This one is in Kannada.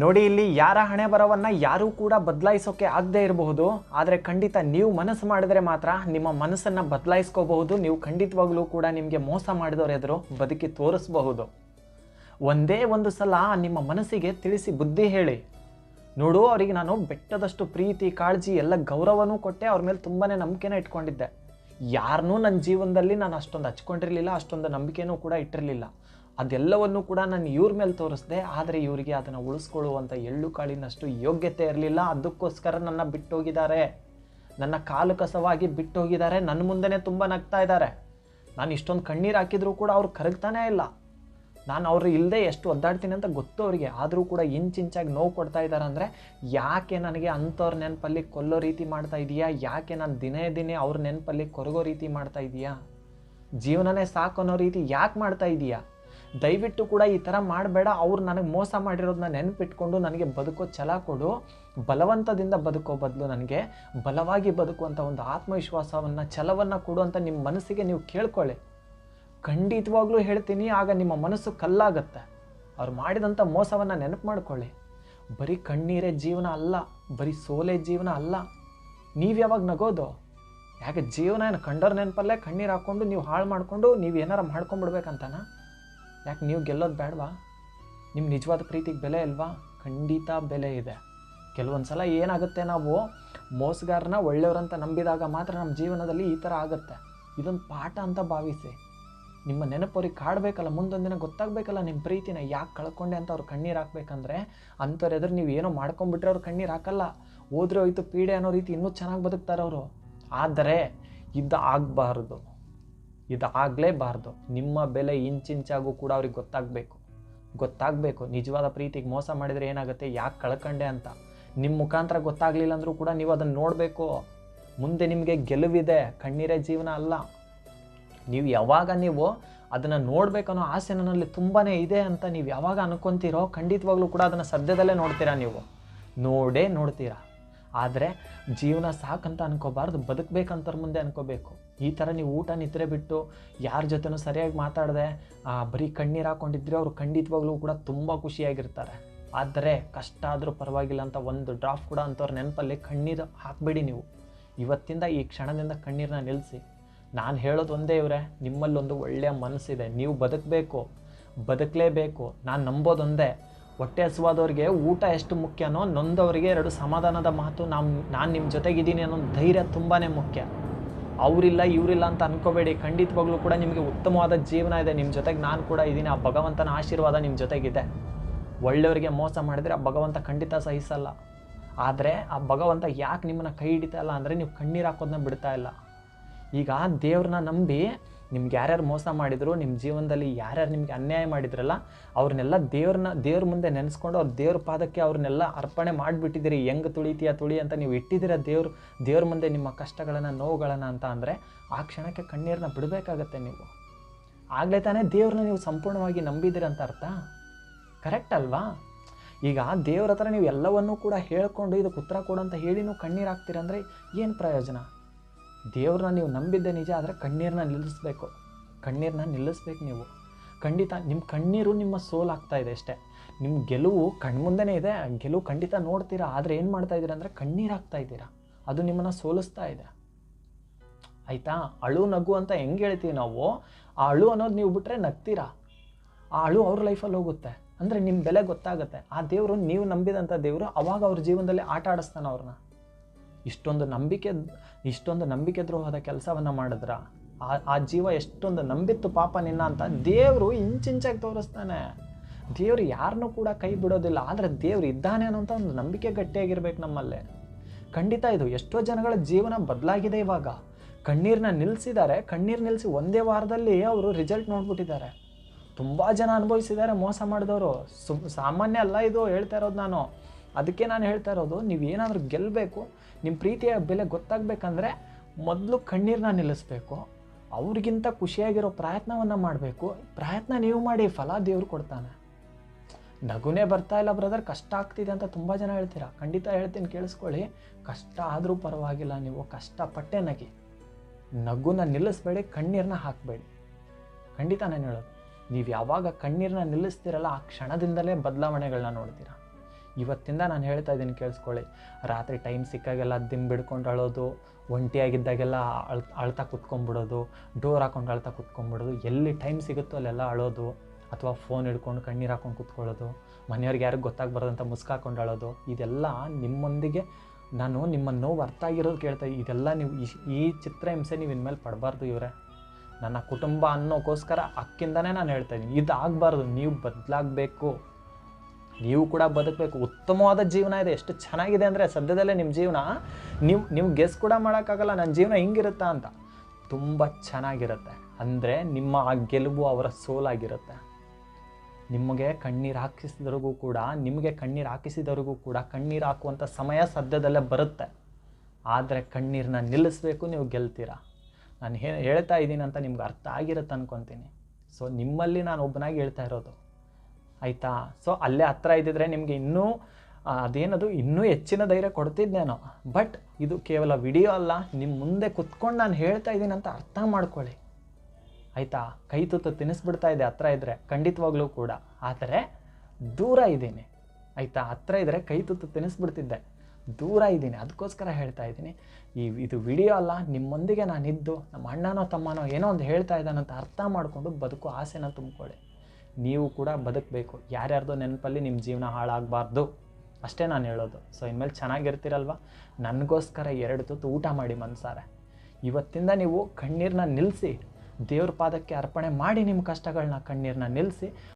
ನೋಡಿ, ಇಲ್ಲಿ ಯಾರ ಹಣೆ ಬರವನ್ನು ಯಾರೂ ಕೂಡ ಬದಲಾಯಿಸೋಕೆ ಆಗದೆ ಇರಬಹುದು. ಆದರೆ ಖಂಡಿತ ನೀವು ಮನಸ್ಸು ಮಾಡಿದ್ರೆ ಮಾತ್ರ ನಿಮ್ಮ ಮನಸ್ಸನ್ನು ಬದಲಾಯಿಸ್ಕೋಬಹುದು. ನೀವು ಖಂಡಿತವಾಗ್ಲೂ ಕೂಡ ನಿಮಗೆ ಮೋಸ ಮಾಡಿದವ್ರ ಎದುರು ಬದುಕಿ ತೋರಿಸಬಹುದು. ಒಂದೇ ಒಂದು ಸಲ ನಿಮ್ಮ ಮನಸ್ಸಿಗೆ ತಿಳಿಸಿ ಬುದ್ಧಿ ಹೇಳಿ. ನೋಡು, ಅವರಿಗೆ ನಾನು ಬೆಟ್ಟದಷ್ಟು ಪ್ರೀತಿ, ಕಾಳಜಿ ಎಲ್ಲ ಗೌರವನೂ ಕೊಟ್ಟೆ. ಅವ್ರ ಮೇಲೆ ತುಂಬಾ ನಂಬಿಕೆನ ಇಟ್ಕೊಂಡಿದ್ದೆ. ಯಾರನ್ನೂ ನನ್ನ ಜೀವನದಲ್ಲಿ ನಾನು ಅಷ್ಟೊಂದು ಹಚ್ಕೊಂಡಿರಲಿಲ್ಲ, ಅಷ್ಟೊಂದು ನಂಬಿಕೆನೂ ಕೂಡ ಇಟ್ಟಿರಲಿಲ್ಲ. ಅದೆಲ್ಲವನ್ನೂ ಕೂಡ ನಾನು ಇವ್ರ ಮೇಲೆ ತೋರಿಸಿದೆ, ಆದರೆ ಇವರಿಗೆ ಅದನ್ನು ಉಳಿಸ್ಕೊಳ್ಳುವಂಥ ಎಳ್ಳು ಕಾಳಿನಷ್ಟು ಯೋಗ್ಯತೆ ಇರಲಿಲ್ಲ. ಅದಕ್ಕೋಸ್ಕರ ನನ್ನ ಬಿಟ್ಟೋಗಿದ್ದಾರೆ. ನನ್ನ ಕಾಲು ಕಸವಾಗಿ ಬಿಟ್ಟೋಗಿದ್ದಾರೆ. ನನ್ನ ಮುಂದೆನೇ ತುಂಬ ನಗ್ತಾ ಇದ್ದಾರೆ. ನಾನು ಇಷ್ಟೊಂದು ಕಣ್ಣೀರು ಹಾಕಿದರೂ ಕೂಡ ಅವ್ರು ಕರಗ್ತಾನೇ ಇಲ್ಲ. ನಾನು ಅವ್ರು ಇಲ್ಲದೆ ಎಷ್ಟು ಒದ್ದಾಡ್ತೀನಿ ಅಂತ ಗೊತ್ತು ಅವರಿಗೆ ಆದರೂ ಕೂಡ ಇಂಚಿಂಚಾಗಿ ನೋವು ಕೊಡ್ತಾ ಇದ್ದಾರೆ ಅಂದರೆ, ಯಾಕೆ ನನಗೆ ಅಂಥವ್ರ ನೆನಪಲ್ಲಿ ಕೊಲ್ಲೋ ರೀತಿ ಮಾಡ್ತಾ ಇದೆಯಾ? ಯಾಕೆ ನಾನು ದಿನೇ ದಿನೇ ಅವ್ರ ನೆನಪಲ್ಲಿ ಕೊರಗೋ ರೀತಿ ಮಾಡ್ತಾ ಇದೆಯಾ? ಜೀವನನೇ ಸಾಕು ಅನ್ನೋ ರೀತಿ ಯಾಕೆ ಮಾಡ್ತಾ ಇದೆಯಾ? ದಯವಿಟ್ಟು ಕೂಡ ಈ ಥರ ಮಾಡಬೇಡ. ಅವ್ರು ನನಗೆ ಮೋಸ ಮಾಡಿರೋದನ್ನ ನೆನಪಿಟ್ಕೊಂಡು ನನಗೆ ಬದುಕೋ ಛಲ ಕೊಡು. ಬಲವಂತದಿಂದ ಬದುಕೋ ಬದಲು ನನಗೆ. ಬಲವಾಗಿ ಬದುಕುವಂಥ ಒಂದು ಆತ್ಮವಿಶ್ವಾಸವನ್ನು, ಛಲವನ್ನು ಕೊಡು ಅಂತ ನಿಮ್ಮ ಮನಸ್ಸಿಗೆ ನೀವು ಕೇಳ್ಕೊಳ್ಳಿ. ಖಂಡಿತವಾಗ್ಲೂ ಹೇಳ್ತೀನಿ, ಆಗ ನಿಮ್ಮ ಮನಸ್ಸು ಕಲ್ಲಾಗತ್ತೆ. ಅವ್ರು ಮಾಡಿದಂಥ ಮೋಸವನ್ನು ನೆನಪು ಮಾಡ್ಕೊಳ್ಳಿ. ಬರೀ ಕಣ್ಣೀರೇ ಜೀವನ ಅಲ್ಲ, ಬರೀ ಸೋಲೆ ಜೀವನ ಅಲ್ಲ. ನೀವು ಯಾವಾಗ ನಗೋದು? ಯಾಕೆ ಜೀವನ ಏನು ಕಂಡೋರ್ ನೆನಪಲ್ಲೇ ಕಣ್ಣೀರು ಹಾಕ್ಕೊಂಡು ನೀವು ಹಾಳು ಮಾಡಿಕೊಂಡು ನೀವು ಏನಾರ ಮಾಡ್ಕೊಂಡ್ಬಿಡ್ಬೇಕಂತಾನ ಯಾಕೆ ನೀವು ಗೆಲ್ಲೋದು ಬೇಡವಾ ನಿಮ್ಮ ನಿಜವಾದ ಪ್ರೀತಿಗೆ ಬೆಲೆ ಇಲ್ವಾ? ಖಂಡಿತ ಬೆಲೆ ಇದೆ. ಕೆಲವೊಂದು ಸಲ ಏನಾಗುತ್ತೆ ನಾವು ಮೋಸಗಾರನ ಒಳ್ಳೆಯವ್ರಂತ ನಂಬಿದಾಗ ಮಾತ್ರ ನಮ್ಮ ಜೀವನದಲ್ಲಿ ಈ ಥರ ಆಗುತ್ತೆ. ಇದೊಂದು ಪಾಠ ಅಂತ ಭಾವಿಸಿ. ನಿಮ್ಮ ನೆನಪು ಕಾಡಬೇಕಲ್ಲ ಮುಂದೊಂದು ದಿನ ಗೊತ್ತಾಗಬೇಕಲ್ಲ ನಿಮ್ಮ ಪ್ರೀತಿನ, ಯಾಕೆ ಕಳ್ಕೊಂಡೆ ಅಂತ ಅವ್ರು ಕಣ್ಣೀರು ಹಾಕ್ಬೇಕಂದ್ರೆ ಅಂಥವ್ರು ಎದುರು ನೀವು ಏನೋ ಮಾಡ್ಕೊಂಡ್ಬಿಟ್ರೆ ಅವ್ರು ಕಣ್ಣೀರು ಹಾಕಲ್ಲ. ಹೋದ್ರೆ ಹೋಯ್ತು ಪೀಡೆ ಅನ್ನೋ ರೀತಿ ಇನ್ನೂ ಚೆನ್ನಾಗಿ ಬದುಕ್ತಾರೆ ಅವರು. ಆದರೆ ಇದು ಆಗಬಾರ್ದು ಇದು ಆಗಲೇಬಾರ್ದು ನಿಮ್ಮ ಬೆಲೆ ಇಂಚಿಂಚಾಗೂ ಕೂಡ ಅವ್ರಿಗೆ ಗೊತ್ತಾಗಬೇಕು. ಗೊತ್ತಾಗಬೇಕು. ನಿಜವಾದ ಪ್ರೀತಿಗೆ ಮೋಸ ಮಾಡಿದರೆ ಏನಾಗುತ್ತೆ, ಯಾಕೆ ಕಳ್ಕೊಂಡೆ ಅಂತ. ನಿಮ್ಮ ಮುಖಾಂತರ ಗೊತ್ತಾಗಲಿಲ್ಲ ಅಂದರೂ ಕೂಡ ನೀವು ಅದನ್ನು ನೋಡಬೇಕು. ಮುಂದೆ ನಿಮಗೆ ಗೆಲುವಿದೆ. ಕಣ್ಣೀರೇ ಜೀವನ ಅಲ್ಲ. ನೀವು ಯಾವಾಗ ನೀವು ಅದನ್ನು ನೋಡಬೇಕನ್ನೋ ಆಸೆ ನನ್ನಲ್ಲಿ ತುಂಬಾ ಇದೆ ಅಂತ ನೀವು ಯಾವಾಗ ಅನ್ಕೊಂತೀರೋ ಖಂಡಿತವಾಗ್ಲೂ ಕೂಡ ಅದನ್ನು ಸದ್ಯದಲ್ಲೇ ನೋಡ್ತೀರಾ ನೀವು. ನೋಡೇ ನೋಡ್ತೀರಾ. ಆದರೆ ಜೀವನ ಸಾಕಂತ ಅನ್ಕೋಬಾರ್ದು ಬದುಕಬೇಕಂತರ ಮುಂದೆ ಅನ್ಕೋಬೇಕು. ಈ ಥರ ನೀವು ಊಟ ನಿದ್ರೆ ಬಿಟ್ಟು ಯಾರ ಜೊತೆನೂ ಸರಿಯಾಗಿ ಮಾತಾಡದೆ ಬರೀ ಕಣ್ಣೀರು ಹಾಕೊಂಡಿದ್ರೆ ಅವರು ಖಂಡಿತವಾಗ್ಲೂ ಕೂಡ ತುಂಬ ಖುಷಿಯಾಗಿರ್ತಾರೆ. ಆದರೆ ಕಷ್ಟ ಆದರೂ ಪರವಾಗಿಲ್ಲ ಅಂತ ಒಂದು ಡ್ರಾಪ್ ಕೂಡ ಅಂಥವ್ರ ನೆನಪಲ್ಲಿ ಕಣ್ಣೀರು ಹಾಕಬೇಡಿ ನೀವು. ಇವತ್ತಿಂದ ಈ ಕ್ಷಣದಿಂದ ಕಣ್ಣೀರನ್ನ ನಿಲ್ಲಿಸಿ ನಾನು ಹೇಳೋದು ಒಂದೇ ಇವರೇ, ನಿಮ್ಮಲ್ಲೊಂದು ಒಳ್ಳೆಯ ಮನಸ್ಸಿದೆ, ನೀವು ಬದುಕಬೇಕು, ಬದುಕಲೇಬೇಕು, ನಾನು ನಂಬೋದೊಂದೇ ಹೊಟ್ಟೆ ಹಸುವಾದವ್ರಿಗೆ ಊಟ ಎಷ್ಟು ಮುಖ್ಯನೋ ನೊಂದವರಿಗೆ ಎರಡು ಸಮಾಧಾನದ ಮಾತು ನಮ್ಮ ನಾನು ನಿಮ್ಮ ಜೊತೆಗಿದ್ದೀನಿ ಅನ್ನೋ ಧೈರ್ಯ ತುಂಬಾ ಮುಖ್ಯ. ಅವರಿಲ್ಲ, ಇವರಿಲ್ಲ ಅಂತ ಅನ್ಕೋಬೇಡಿ. ಖಂಡಿತವಾಗ್ಲೂ ಕೂಡ ನಿಮಗೆ ಉತ್ತಮವಾದ ಜೀವನ ಇದೆ. ನಿಮ್ಮ ಜೊತೆಗೆ ನಾನು ಕೂಡ ಇದ್ದೀನಿ. ಆ ಭಗವಂತನ ಆಶೀರ್ವಾದ ನಿಮ್ಮ ಜೊತೆಗಿದೆ. ಒಳ್ಳೆಯವರಿಗೆ ಮೋಸ ಮಾಡಿದರೆ ಆ ಭಗವಂತ ಖಂಡಿತ ಸಹಿಸಲ್ಲ. ಆದರೆ ಆ ಭಗವಂತ ಯಾಕೆ ನಿಮ್ಮನ್ನು ಕೈ ಹಿಡಿತಾ ಇಲ್ಲ ಅಂದರೆ ನೀವು ಕಣ್ಣೀರು ಹಾಕೋದನ್ನ ಬಿಡ್ತಾ ಇಲ್ಲ. ಈಗ ದೇವ್ರನ್ನ ನಂಬಿ ನಿಮ್ಗೆ ಯಾರ್ಯಾರು ಮೋಸ ಮಾಡಿದ್ರು ನಿಮ್ಮ ಜೀವನದಲ್ಲಿ ಯಾರ್ಯಾರು ನಿಮ್ಗೆ ಅನ್ಯಾಯ ಮಾಡಿದ್ರಲ್ಲ, ಅವ್ರನ್ನೆಲ್ಲ ದೇವ್ರನ್ನ, ದೇವ್ರ ಮುಂದೆ ನೆನೆಸ್ಕೊಂಡು ಅವ್ರ ದೇವ್ರ ಪಾದಕ್ಕೆ ಅವ್ರನ್ನೆಲ್ಲ ಅರ್ಪಣೆ ಮಾಡಿಬಿಟ್ಟಿದ್ದೀರಿ. ಹೆಂಗೆ ತುಳಿತೀಯ, ತುಳಿ ಅಂತ ನೀವು ಇಟ್ಟಿದ್ದೀರ ದೇವ್ರ ದೇವ್ರ ಮುಂದೆ ನಿಮ್ಮ ಕಷ್ಟಗಳನ್ನು, ನೋವುಗಳನ್ನು ಅಂತ ಅಂದರೆ ಆ ಕ್ಷಣಕ್ಕೆ ಕಣ್ಣೀರನ್ನ ಬಿಡಬೇಕಾಗತ್ತೆ ನೀವು. ಆಗಲೇ ತಾನೇ ದೇವ್ರನ್ನ ನೀವು ಸಂಪೂರ್ಣವಾಗಿ ನಂಬಿದ್ದೀರ ಅಂತ ಅರ್ಥ? ಕರೆಕ್ಟ್ ಅಲ್ವಾ? ಈಗ ದೇವ್ರ ಹತ್ರ ನೀವು ಎಲ್ಲವನ್ನೂ ಕೂಡ ಹೇಳ್ಕೊಂಡು ಇದಕ್ಕೆ ಉತ್ತರ ಕೊಡು ಅಂತ ಹೇಳಿನೂ ಕಣ್ಣೀರು ಹಾಕ್ತೀರಂದ್ರೆ ಏನು ಪ್ರಯೋಜನ? ದೇವ್ರನ್ನ ನೀವು ನಂಬಿದ್ದೆ ನಿಜ, ಆದರೆ ಕಣ್ಣೀರನ್ನ ನಿಲ್ಲಿಸ್ಬೇಕು. ಕಣ್ಣೀರನ್ನ ನಿಲ್ಲಿಸ್ಬೇಕು ನೀವು. ಖಂಡಿತ ನಿಮ್ಮ ಕಣ್ಣೀರು ನಿಮ್ಮ ಸೋಲ್ ಆಗ್ತಾ ಇದೆ ಅಷ್ಟೇ. ನಿಮ್ಮ ಗೆಲುವು ಕಣ್ಮುಂದೆನೇ ಇದೆ. ಗೆಲುವು ಖಂಡಿತ ನೋಡ್ತೀರಾ, ಆದರೆ ಏನು ಮಾಡ್ತಾ ಇದ್ದೀರಾ ಅಂದರೆ ಕಣ್ಣೀರು ಹಾಕ್ತಾ ಇದ್ದೀರಾ. ಅದು ನಿಮ್ಮನ್ನು ಸೋಲಿಸ್ತಾ ಇದೆ. ಆಯಿತಾ? ಅಳು ನಗು ಅಂತ ಹೆಂಗೆ ಹೇಳ್ತೀವಿ ನಾವು? ಆ ಅಳು ಅನ್ನೋದು ನೀವು ಬಿಟ್ಟರೆ ನಗ್ತೀರಾ? ಆ ಅಳು ಅವ್ರ ಲೈಫಲ್ಲಿ ಹೋಗುತ್ತೆ. ಅಂದರೆ ನಿಮ್ಮ ಬೆಲೆ ಗೊತ್ತಾಗುತ್ತೆ. ಆ ದೇವರು ನೀವು ನಂಬಿದಂಥ ದೇವರು ಅವಾಗ ಅವ್ರ ಜೀವನದಲ್ಲಿ ಆಟ ಆಡಿಸ್ತಾನೆ ಅವ್ರನ್ನ ಇಷ್ಟೊಂದು ನಂಬಿಕೆ ಇಷ್ಟೊಂದು ನಂಬಿಕೆ ದ್ರೋಹದ ಕೆಲಸವನ್ನು ಮಾಡಿದ್ರ? ಆ ಆ ಜೀವ ಎಷ್ಟೊಂದು ನಂಬಿತ್ತು ಪಾಪ ನಿನ್ನ ಅಂತ ದೇವರು ಇಂಚಿಂಚಾಗಿ ತೋರಿಸ್ತಾನೆ. ದೇವರು ಯಾರನ್ನು ಕೂಡ ಕೈ ಬಿಡೋದಿಲ್ಲ, ಆದರೆ ದೇವ್ರು ಇದ್ದಾನೆ ಅನ್ನೋಂಥ ಒಂದು ನಂಬಿಕೆ ಗಟ್ಟಿಯಾಗಿರ್ಬೇಕು ನಮ್ಮಲ್ಲೇ. ಖಂಡಿತ ಇದು ಎಷ್ಟೋ ಜನಗಳ ಜೀವನ ಬದಲಾಗಿದೆ ಇವಾಗ. ಕಣ್ಣೀರನ್ನ ನಿಲ್ಲಿಸಿದ್ದಾರೆ ಕಣ್ಣೀರು ನಿಲ್ಲಿಸಿ ಒಂದೇ ವಾರದಲ್ಲಿ ಅವರು ರಿಸಲ್ಟ್ ನೋಡ್ಬಿಟ್ಟಿದ್ದಾರೆ. ತುಂಬ ಜನ ಅನುಭವಿಸಿದ್ದಾರೆ ಮೋಸ ಮಾಡಿದವರು. ಸು, ಸಾಮಾನ್ಯ ಅಲ್ಲ ಇದು ಹೇಳ್ತಾ ಇರೋದು ನಾನು. ಅದಕ್ಕೆ ನಾನು ಹೇಳ್ತಾ ಇರೋದು, ನೀವೇನಾದರೂ ಗೆಲ್ಲಬೇಕು ನಿಮ್ಮ ಪ್ರೀತಿಯ ಬೆಲೆ ಗೊತ್ತಾಗಬೇಕಂದ್ರೆ ಮೊದಲು ಕಣ್ಣೀರನ್ನ ನಿಲ್ಲಿಸ್ಬೇಕು, ಅವ್ರಿಗಿಂತ ಖುಷಿಯಾಗಿರೋ ಪ್ರಯತ್ನವನ್ನು ಮಾಡಬೇಕು. ಪ್ರಯತ್ನ ನೀವು ಮಾಡಿ, ಫಲ ದೇವ್ರು ಕೊಡ್ತಾನೆ. ನಗುನೇ ಬರ್ತಾ ಇಲ್ಲ ಬ್ರದರ್ ಕಷ್ಟ ಆಗ್ತಿದೆ ಅಂತ ತುಂಬ ಜನ ಹೇಳ್ತೀರಾ? ಖಂಡಿತ ಹೇಳ್ತೀನಿ, ಕೇಳಿಸ್ಕೊಳ್ಳಿ. ಕಷ್ಟ ಆದರೂ ಪರವಾಗಿಲ್ಲ ನೀವು, ಕಷ್ಟಪಟ್ಟೆ ನಗಿ. ನಗುನ ನಿಲ್ಲಿಸ್ಬೇಡಿ ಕಣ್ಣೀರನ್ನ ಹಾಕಬೇಡಿ. ಖಂಡಿತ ನಾನು ಹೇಳೋದು, ನೀವು ಯಾವಾಗ ಕಣ್ಣೀರನ್ನ ನಿಲ್ಲಿಸ್ತೀರಲ್ಲ, ಆ ಕ್ಷಣದಿಂದಲೇ ಬದಲಾವಣೆಗಳನ್ನ ನೋಡ್ತೀರಾ? ಇವತ್ತಿಂದ ನಾನು ಹೇಳ್ತಾ ಇದ್ದೀನಿ ಕೇಳಿಸ್ಕೊಳ್ಳಿ. ರಾತ್ರಿ ಟೈಮ್ ಸಿಕ್ಕಾಗೆಲ್ಲ ದಿಮ್ ಬಿಡ್ಕೊಂಡು ಅಳೋದು, ಒಂಟಿಯಾಗಿದ್ದಾಗೆಲ್ಲ ಅಳ್, ಅಳ್ತಾ ಕುತ್ಕೊಂಡ್ಬಿಡೋದು ಡೋರ್ ಹಾಕೊಂಡು ಅಳ್ತಾ ಕುತ್ಕೊಂಡ್ಬಿಡೋದು, ಎಲ್ಲಿ ಟೈಮ್ ಸಿಗುತ್ತೋ ಅಲ್ಲೆಲ್ಲ ಅಳೋದು, ಅಥವಾ ಫೋನ್ ಹಿಡ್ಕೊಂಡು ಕಣ್ಣೀರು ಹಾಕೊಂಡು ಕುತ್ಕೊಳ್ಳೋದು, ಮನೆಯವ್ರಿಗೆ ಯಾರಿಗೂ ಗೊತ್ತಾಗ್ಬಾರ್ದಂತ ಮುಸ್ಕಾಕೊಂಡು ಅಳೋದು, ಇದೆಲ್ಲ ನಿಮ್ಮೊಂದಿಗೆ ನಾನು ನಿಮ್ಮ ನೋವು ಅರ್ಥ ಆಗಿರೋದು ಕೇಳ್ತಾ ಇದೆಲ್ಲ ನೀವು ಈ- ಈ ಚಿತ್ರಹಿಂಸೆ ನೀವು ಇನ್ಮೇಲೆ ಪಡಬಾರ್ದು ಇವರೇ. ನನ್ನ ಕುಟುಂಬ ಅನ್ನೋಕ್ಕೋಸ್ಕರ ಅಕ್ಕಿಂದನೇ ನಾನು ಹೇಳ್ತಾ ಇದ್ದೀನಿ. ಇದಾಗಬಾರ್ದು, ನೀವು ಬದಲಾಗಬೇಕು. ನೀವು ಕೂಡ ಬದುಕಬೇಕು. ಉತ್ತಮವಾದ ಜೀವನ ಇದೆ. ಎಷ್ಟು ಚೆನ್ನಾಗಿದೆ ಅಂದರೆ ಸದ್ಯದಲ್ಲೇ ನಿಮ್ಮ ಜೀವನ ನೀವು ನೀವು ಗೆಸ್ ಕೂಡ ಮಾಡೋಕ್ಕಾಗಲ್ಲ. ನನ್ನ ಜೀವನ ಹಿಂಗಿರುತ್ತಾ ಅಂತ. ತುಂಬ ಚೆನ್ನಾಗಿರುತ್ತೆ. ಅಂದರೆ ನಿಮ್ಮ ಆ ಗೆಲುವು ಅವರ ಸೋಲಾಗಿರುತ್ತೆ. ನಿಮಗೆ ಕಣ್ಣೀರು ಹಾಕಿಸಿದವ್ರಿಗೂ ಕೂಡ, ನಿಮಗೆ ಕಣ್ಣೀರು ಹಾಕಿಸಿದವ್ರಿಗೂ ಕೂಡ ಕಣ್ಣೀರು ಹಾಕುವಂಥ ಸಮಯ ಸದ್ಯದಲ್ಲೇ ಬರುತ್ತೆ. ಆದರೆ ಕಣ್ಣೀರನ್ನ ನಿಲ್ಲಿಸಬೇಕು ನೀವು ಗೆಲ್ತೀರಾ? ನಾನು ಹೇಳ್ತಾ ಇದ್ದೀನಿ ಅಂತ ನಿಮ್ಗೆ ಅರ್ಥ ಆಗಿರುತ್ತೆ ಅನ್ಕೊತೀನಿ. ಸೊ ನಿಮ್ಮಲ್ಲಿ ನಾನು ಒಬ್ಬನಾಗಿ ಹೇಳ್ತಾ ಇರೋದು. ಆಯಿತಾ? ಸೊ ಅಲ್ಲೇ ಹತ್ರ ಇದ್ದಿದ್ರೆ ನಿಮಗೆ ಇನ್ನೂ ಅದೇನದು, ಇನ್ನೂ ಹೆಚ್ಚಿನ ಧೈರ್ಯ ಕೊಡ್ತಿದ್ದೇನೋ ಬಟ್ ಇದು ಕೇವಲ ವಿಡಿಯೋ ಅಲ್ಲ ನಿಮ್ಮ ಮುಂದೆ ಕುತ್ಕೊಂಡು ನಾನು ಹೇಳ್ತಾ ಇದ್ದೀನಿ ಅಂತ ಅರ್ಥ ಮಾಡ್ಕೊಳ್ಳಿ. ಆಯಿತಾ? ಕೈ ತುತ್ತು ತಿನ್ನಿಸ್ಬಿಡ್ತಾ ಇದೆ ಹತ್ರ ಇದ್ದರೆ ಖಂಡಿತವಾಗ್ಲೂ ಕೂಡ. ಆದರೆ, ದೂರ ಇದ್ದೀನಿ. ಆಯಿತಾ? ಹತ್ರ ಇದ್ದರೆ ಕೈ ತುತ್ತು ತಿನ್ನಿಸ್ಬಿಡ್ತಿದ್ದೆ ದೂರ ಇದ್ದೀನಿ. ಅದಕ್ಕೋಸ್ಕರ ಹೇಳ್ತಾ ಇದ್ದೀನಿ. ಈ ಇದು ವಿಡಿಯೋ ಅಲ್ಲ, ನಿಮ್ಮೊಂದಿಗೆ ನಾನಿದ್ದು, ನಮ್ಮ ಅಣ್ಣನೋ ತಮ್ಮನೋ ಏನೋ ಒಂದು ಹೇಳ್ತಾ ಇದ್ದಾನಂತ ಅರ್ಥ ಮಾಡಿಕೊಂಡು ಬದುಕು ಆಸೆನ ತುಂಬಿಕೊಳ್ಳಿ. ನೀವು ಕೂಡ ಬದುಕಬೇಕು. ಯಾರ್ಯಾರ್ದೋ ನೆನಪಲ್ಲಿ ನಿಮ್ಮ ಜೀವನ ಹಾಳಾಗಬಾರ್ದು. ಅಷ್ಟೇ ನಾನು ಹೇಳೋದು. ಸೊ ಇನ್ಮೇಲೆ ಚೆನ್ನಾಗಿರ್ತೀರಲ್ವ? ನನಗೋಸ್ಕರ ಎರಡು ತುತ್ತು ಊಟ ಮಾಡಿ ಮನ್ಸಾರೆ. ಇವತ್ತಿಂದ ನೀವು ಕಣ್ಣೀರನ್ನ ನಿಲ್ಲಿಸಿ ದೇವ್ರ ಪಾದಕ್ಕೆ ಅರ್ಪಣೆ ಮಾಡಿ ನಿಮ್ಮ ಕಷ್ಟಗಳನ್ನ ಕಣ್ಣೀರನ್ನ ನಿಲ್ಲಿಸಿ